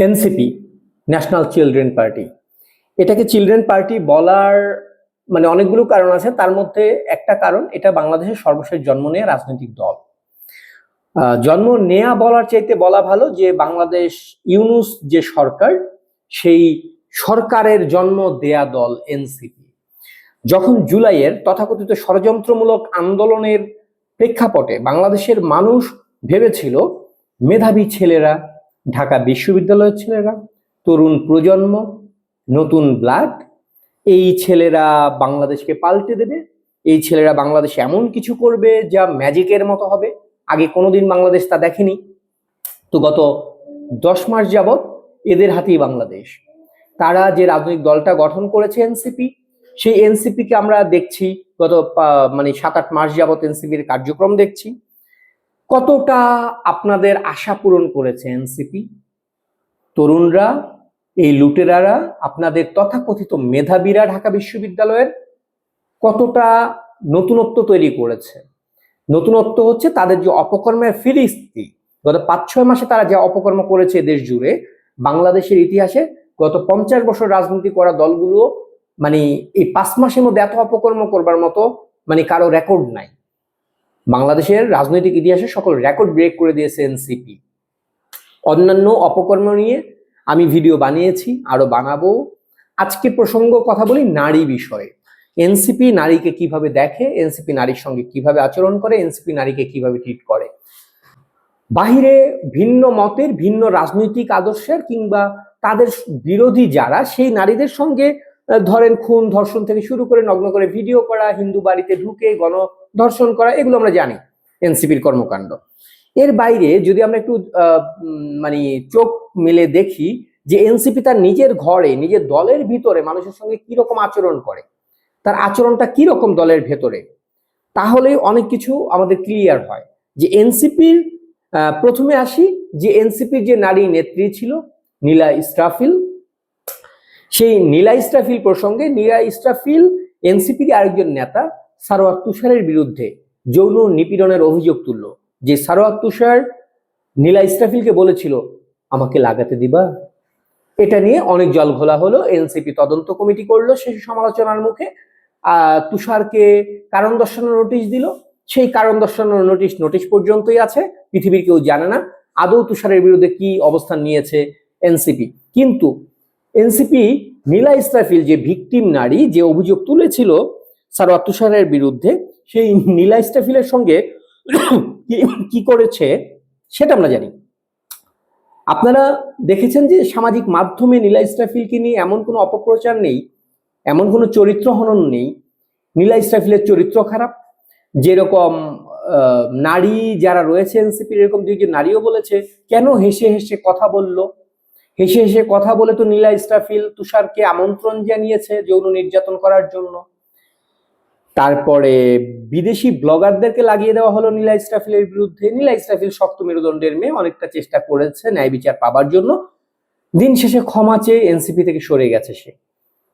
NCP, national children party. এটাকে children party বলার মানে অনেকগুলো কারণ আছে। তার মধ্যে একটা কারণ, এটা বাংলাদেশের সর্বশেষ জন্ম নেওয়া রাজনৈতিক দল। জন্ম নেয়া বলার চাইতে বলা ভালো যে বাংলাদেশ ইউনুস যে সরকার, সেই সরকারের জন্ম দেয়া দল এনসিপি। যখন জুলাইয়ের তথাকথিত ষড়যন্ত্রমূলক আন্দোলনের প্রেক্ষাপটে বাংলাদেশের মানুষ ভেবেছিল, মেধাবী ছেলেরা ঢাকা বিশ্ববিদ্যালয়ের ছেলেরা, তরুণ প্রজন্ম, নতুন ব্লাড, এই ছেলেরা বাংলাদেশকে পাল্টে দেবে, এই ছেলেরা বাংলাদেশে এমন কিছু করবে যা ম্যাজিকের মতো হবে। আগে কোনোদিন বাংলাদেশ তা দেখেনি। তো গত দশ মাস যাবৎ এদের হাতেই বাংলাদেশ। তারা যে রাজনৈতিক দলটা গঠন করেছে এনসিপি, সেই এনসিপিকে আমরা দেখছি। গত মানে সাত আট মাস যাবৎ এনসিপির কার্যক্রম দেখছি। কতটা আপনাদের আশা পূরণ করেছে এনসিপি? তরুণরা, এই লুটেরারা, আপনাদের তথাকথিত মেধাবীরা ঢাকা বিশ্ববিদ্যালয়ের কতটা নতুনত্ব তৈরি করেছে? নতুনত্ব হচ্ছে তাদের যে অপকর্মের ফিরিস্তি। গত পাঁচ ছয় মাসে তারা যে অপকর্ম করেছে দেশ জুড়ে, বাংলাদেশের ইতিহাসে গত পঞ্চাশ বছর রাজনীতি করা দলগুলো মানে এই পাঁচ মাসের মধ্যে এত অপকর্ম করবার মতো মানে কারও রেকর্ড নাই। বাংলাদেশের রাজনৈতিক ইতিহাসে সকল রেকর্ড ব্রেক করে দিয়েছে এনসিপি অন্যান্য অপকর্ম নিয়ে আমি ভিডিও বানিয়েছি, আরও বানাবো। আজকে প্রসঙ্গ কথা বলি নারী বিষয়ে। এনসিপি নারীকে কীভাবে দেখে এনসিপি নারীর সঙ্গে কীভাবে আচরণ করে এনসিপি নারীকে কীভাবে ট্রিট করে। বাহিরে ভিন্ন মতের, ভিন্ন রাজনৈতিক আদর্শের কিংবা তাদের বিরোধী যারা, সেই নারীদের সঙ্গে ধরেন খুন, ধর্ষণ থেকে শুরু করে নগ্ন করে ভিডিও করা, হিন্দু বাড়িতে ঢুকে গণ ধর্ষণ করা, এগুলো আমরা জানি, এনসিপির কর্মকাণ্ড। এর বাইরে যদি আমরা একটু মানে চোখ মেলে দেখি যে এনসিপি তার নিজের ঘরে, নিজের দলের ভিতরে মানুষের সঙ্গে কি রকম আচরণ করে, তার আচরণটা কি রকম দলের ভেতরে, তাহলে অনেক কিছু আমাদের ক্লিয়ার হয়। যে এনসিপির প্রথমে আসি যে এনসিপির যে নারী নেত্রী ছিল নীলা ইস্টাফিল সেই নীলা ইস্টাফিল প্রসঙ্গে নীলা ইস্টাফিল এনসিপির আরেকজন নেতা সারোয়ার তুষারের বিরুদ্ধে যৌন নিপীড়নের অভিযোগ তুলল যে সারোয়ার তুষার নীলা ইস্টাফিলকে বলেছিল, আমাকে লাগাতে দিবা? এটা নিয়ে অনেক জল ঘোলা হলো, এনসিপি তদন্ত কমিটি করল সেই সমালোচনার মুখে তুষারকে কারণ দর্শানোর নোটিশ দিল। সেই কারণ দর্শানোর নোটিশ নোটিশ পর্যন্তই আছে, পৃথিবীর কেউ জানে না আদৌ তুষারের বিরুদ্ধে কি অবস্থান নিয়েছে এনসিপি। কিন্তু এনসিপি নীলা ইসরাফিল যে ভিকটিম নারী যে অভিযোগ তুলেছিল সারোয়ার তুষারের বিরুদ্ধে সেই নীলা ইসরাফিলের সঙ্গে কি- করেছে সেটা আমরা জানি। আপনারা দেখেছেন যে সামাজিক মাধ্যমে নীলা ইসরাফিলকে নিয়ে এমন কোনো অপপ্রচার নেই, এমন কোনো চরিত্র হনন নেই। নীলা ইসরাফিলের চরিত্র খারাপ, যেরকম নারী যারা রয়েছে এনসিপির, এরকম দুইজন নারীও বলেছে, কেন হেসে হেসে কথা বলল? হেসে হেসে কথা বলে তো নীলা ইসরাফিল তুষারকে আমন্ত্রণ জানিয়েছে যৌন নির্যাতন করার জন্য। তারপরে বিদেশি ব্লগারদেরকে লাগিয়ে দেওয়া হলো নীলা ইসরাফিলের বিরুদ্ধে। নীলা ইসরাফিল শক্ত মেরুদণ্ডের মেয়ে, অনেকটা চেষ্টা করেছে ন্যায় বিচার পাবার জন্য। দিন শেষে ক্ষমা চেয়ে এনসিপি থেকে সরে গেছে সে।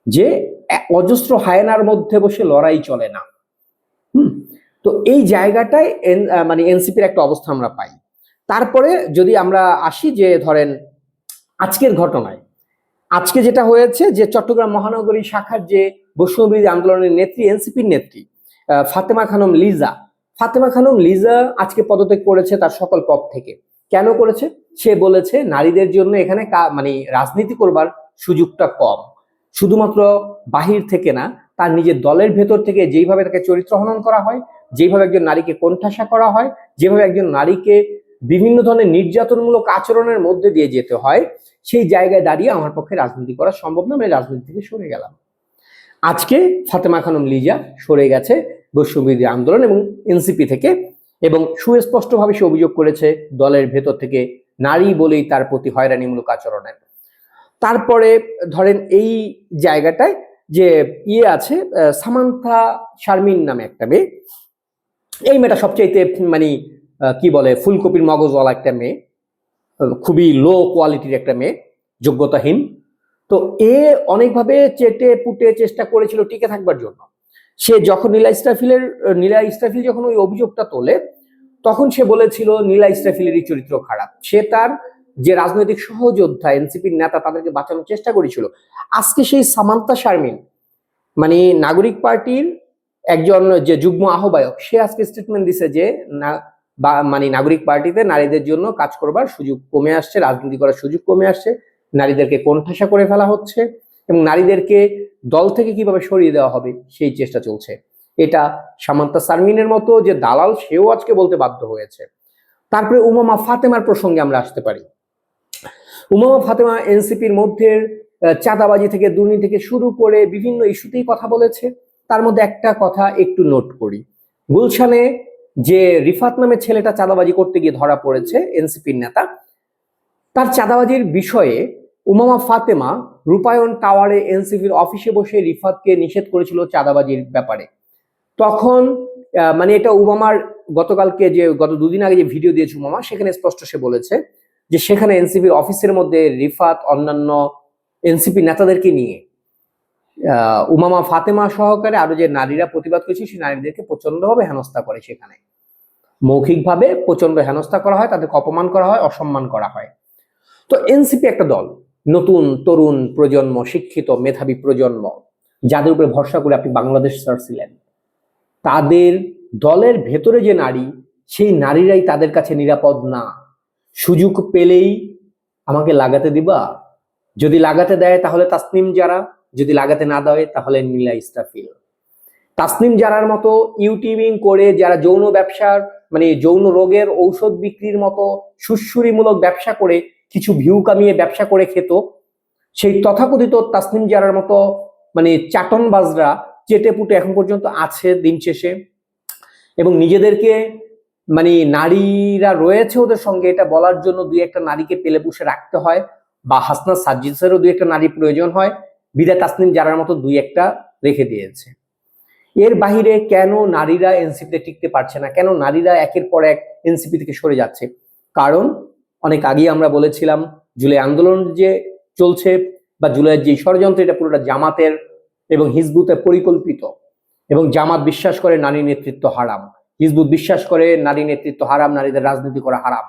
যে অজস্র হায়নার মধ্যে বসে লড়াই চলে না। হুম? তো এই জায়গাটায় মানে এনসিপির একটা অবস্থা আমরা পাই। তারপরে যদি আমরা আসি যে ধরেন আজকের ঘটনায়, আজকে যেটা হয়েছে যে চট্টগ্রাম মহানগরী শাখার যে বৈষ্ণবী আন্দোলনের নেত্রী, এনসিপির নেত্রী ফাতেমা খানম লিজা। ফাতেমা খানম লিজা আজকে পদত্যাগ করেছে তার সকল পদ থেকে। কেন করেছে? সে বলেছে নারীদের জন্য এখানে মানে রাজনীতি করবার সুযোগটা কম। শুধুমাত্র বাহির থেকে না, তার নিজের দলের ভেতর থেকে যেইভাবে তাকে চরিত্র হনন করা হয় যেভাবে একজন নারীকে কোণঠাসা করা হয়, যেভাবে একজন নারীকে বিভিন্ন ধরনের নির্যাতনমূলক আচরণের মধ্যে দিয়ে যেতে হয়, সেই জায়গায় দাঁড়িয়ে আমার পক্ষে রাজনীতি করা সম্ভব না, আমি রাজনীতি থেকে সরে গেলাম। আজকে ফাতেমা খানম লিজা সরে গেছে বৈশ্যবিরোধী আন্দোলন এবং এনসিপি থেকে এবং সুস্পষ্টভাবে সে অভিযোগ করেছে দলের ভেতর থেকে নারী বলেই তার প্রতি হয়রানিমূলক আচরণের। তারপরে ধরেন এই জায়গাটায় যে ইয়ে আছে সামান্থা শারমিন নামে একটা মেয়ে। এই মেয়েটা সবচাইতে মানে কি বলে, ফুলকপির মগজওয়ালা একটা মেয়ে। খুবই লো কোয়ালিটির একটা মেয়ে, যোগ্যতাহীন। তো এ অনেকভাবে চেটে পুটে চেষ্টা করেছিল টিকে থাকবার জন্য। সে যখন নীলা ইস্টাফিলের নীলা ইস্টাফিল যখন ওই অভিযোগটা তোলে, তখন সে বলেছিল নীলা ইস্টাফিলেরই চরিত্র খারাপ। সে তার যে রাজনৈতিক সহযোদ্ধা, এনসিপির নেতা, তাদেরকে বাঁচানোর চেষ্টা করেছিল। আজকে সেই সামান্তা শারমিন মানে নাগরিক পার্টির একজন যে যুগ্ম আহ্বায়ক, সে আজকে স্টেটমেন্ট দিছে যে না মানে নাগরিক পার্টিতে নারীদের জন্য কাজ করবার সুযোগ কমে আসছে, রাজনীতি করার সুযোগ কমে আসছে। নারীদেরকে কোণঠাসা করে ফেলা হচ্ছে এবং নারীদেরকে দল থেকে কীভাবে সরিয়ে দেওয়া হবে সেই চেষ্টা চলছে। এটা সামান্তা সারমিনের মতো যে দালাল, সেও আজকে বলতে বাধ্য হয়েছে। তারপরে উমামা ফাতেমার প্রসঙ্গে আমরা আসতে পারি। উমামা ফাতেমা এনসিপির মধ্যে চাঁদাবাজি থেকে, দুর্নীতি থেকে শুরু করে বিভিন্ন ইস্যুতেই কথা বলেছে। তার মধ্যে একটা কথা একটু নোট করি। গুলশানে যে রিফাত নামে ছেলেটা চাঁদাবাজি করতে গিয়ে ধরা পড়েছে এনসিপির নেতা, তার চাঁদাবাজির বিষয়ে উমামা ফাতেমা রূপায়ণ টাওয়ারে এনসিপির অফিসে বসে রিফাতকে নিষেধ করেছিল চাঁদাবাজির ব্যাপারে। তখন মানে এটা উমামার গতকালকে যে, গত দুদিন আগে যে ভিডিও দিয়েছে উমামা, সেখানে স্পষ্ট সে বলেছে যে সেখানে এনসিপির অফিসের মধ্যে রিফাত অন্যান্য এনসিপি নেতাদেরকে নিয়ে উমামা ফাতেমা সহকারে আরও যে নারীরা প্রতিবাদ করেছে, সেই নারীদেরকে প্রচন্ডভাবে হেনস্থা করে সেখানে। মৌখিকভাবে প্রচণ্ড হেনস্থা করা হয়, তাদেরকে অপমান করা হয়, অসম্মান করা হয়। তো এনসিপি একটা দল। নতুন তরুণ প্রজন্ম, শিক্ষিত মেধাবী প্রজন্ম, যাদের উপরে ভরসা করে আপনি বাংলাদেশ ছাড়ছিলেন তাদের দলের ভেতরে যে নারী, সেই নারীরাই তাদের কাছে নিরাপদ না। সুযোগ পেলেই আমাকে লাগাতে দিবা। যদি লাগাতে দেয় তাহলে তাসনিম যারা যদি লাগাতে না দেয় তাহলে নীলা ইস্তাফিল তাসনিম যারার মতো ইউটিউবিং করে যারা যৌন ব্যবসার মানে যৌন রোগের ঔষধ বিক্রির মতো সুশ্রুরিমূলক ব্যবসা করে কিছু ভিউ কামিয়ে ব্যবসা করে খেত। সেই তথাকথিত তাসনিম জারার মতো মানে চাটনবাজরা চেটে পুটে এখন পর্যন্ত আছে দিন শেষে। এবং নিজেদেরকে মানে নারীরা রয়েছে ওদের সঙ্গে, এটা বলার জন্য দুই একটা নারীকে পেলে পুষে রাখতে হয় বা হাসনা সাজিসেরও দুই একটা নারী প্রয়োজন হয়। বিদায় তাসনিম জারার মতো দুই একটা রেখে দিয়েছে। এর বাহিরে কেন নারীরা এনসিপিতে টিকতে পারছে না? কেন নারীরা একের পর এক এনসিপি থেকে সরে যাচ্ছে? কারণ অনেক আগেই আমরা বলেছিলাম, জুলাই আন্দোলন যে চলছে বা জুলাইয়ের যে ষড়যন্ত্র, এটা পুরোটা জামাতের এবং হিজবুতের পরিকল্পিত। এবং জামাত বিশ্বাস করে নারী নেতৃত্ব হারাম। হিজবুত বিশ্বাস করে নারী নেতৃত্ব হারাম, নারীদের রাজনীতি করা হারাম।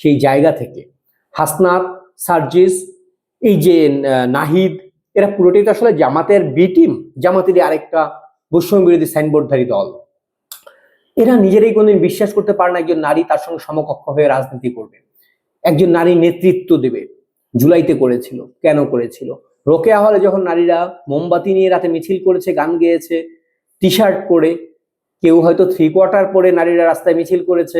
সেই জায়গা থেকে হাসনাত, সার্জিস, এই যে নাহিদ, এরা পুরোটাই তো আসলে জামাতের বি টিম আরেকটা বৈষম্য বিরোধী সাইনবোর্ডধারী দল। এরা নিজেরাই কোনদিন বিশ্বাস করতে পারে না একজন নারী তার সঙ্গে সমকক্ষ হয়ে রাজনীতি করবে। একজন নারী নেতৃত্ব দেবে। জুলাইতে করেছিল। কেন করেছিল? রোকেয়া হলে যখন নারীরা মোমবাতি নিয়ে রাতে মিছিল করেছে, গান গেয়েছে টি শার্ট পরে, কেউ হয়তো থ্রি কোয়ার্টার পরে নারীরা রাস্তায় মিছিল করেছে,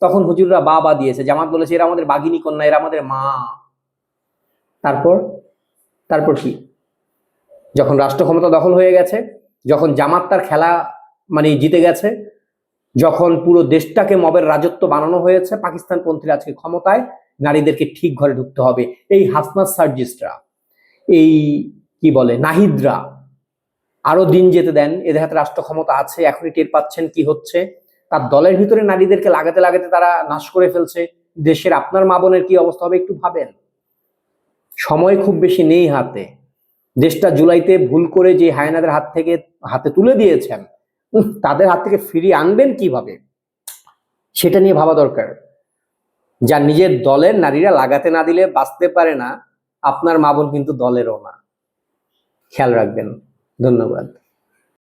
তখন হুজুররা বা বা দিয়েছে। জামাত বলেছে, এরা আমাদের বাগিনী কন্যা, এরা আমাদের মা। তারপর তারপর কি? যখন রাষ্ট্র ক্ষমতা দখল হয়ে গেছে, যখন জামাত তার খেলা মানে জিতে গেছে, যখন পুরো দেশটাকে মবের রাজত্ব বানানো হয়েছে পাকিস্তান পন্থীরা আজকে ক্ষমতায় নারীদেরকে ঠিক ঘরে ঢুকতে হবে। এই হাসনাত সার্জিস্টরা এই কি বলে, নাহিদরা আরও দিন যেতে দেন, এদের হাতে রাষ্ট্র ক্ষমতা আছে, এখনই টের পাচ্ছেন কি হচ্ছে। তার দলের ভিতরে নারীদেরকে লাগাতে লাগাতে তারা নাশ করে ফেলছে। দেশের আপনার মা বোনের কি অবস্থা হবে একটু ভাবেন। সময় খুব বেশি নেই হাতে। দেশটা জুলাইতে ভুল করে যে হায়নাদের হাত থেকে, হাতে তুলে দিয়েছেন তাদের হাত থেকে ফিরিয়ে আনবেন কীভাবে? সেটা নিয়ে ভাবা দরকার। যা নিজের দলের নারীরা লাগাতে না দিলে বাঁচতে পারে না, আপনার মা বোন কিন্তু দলেরও না। খেয়াল রাখবেন। ধন্যবাদ।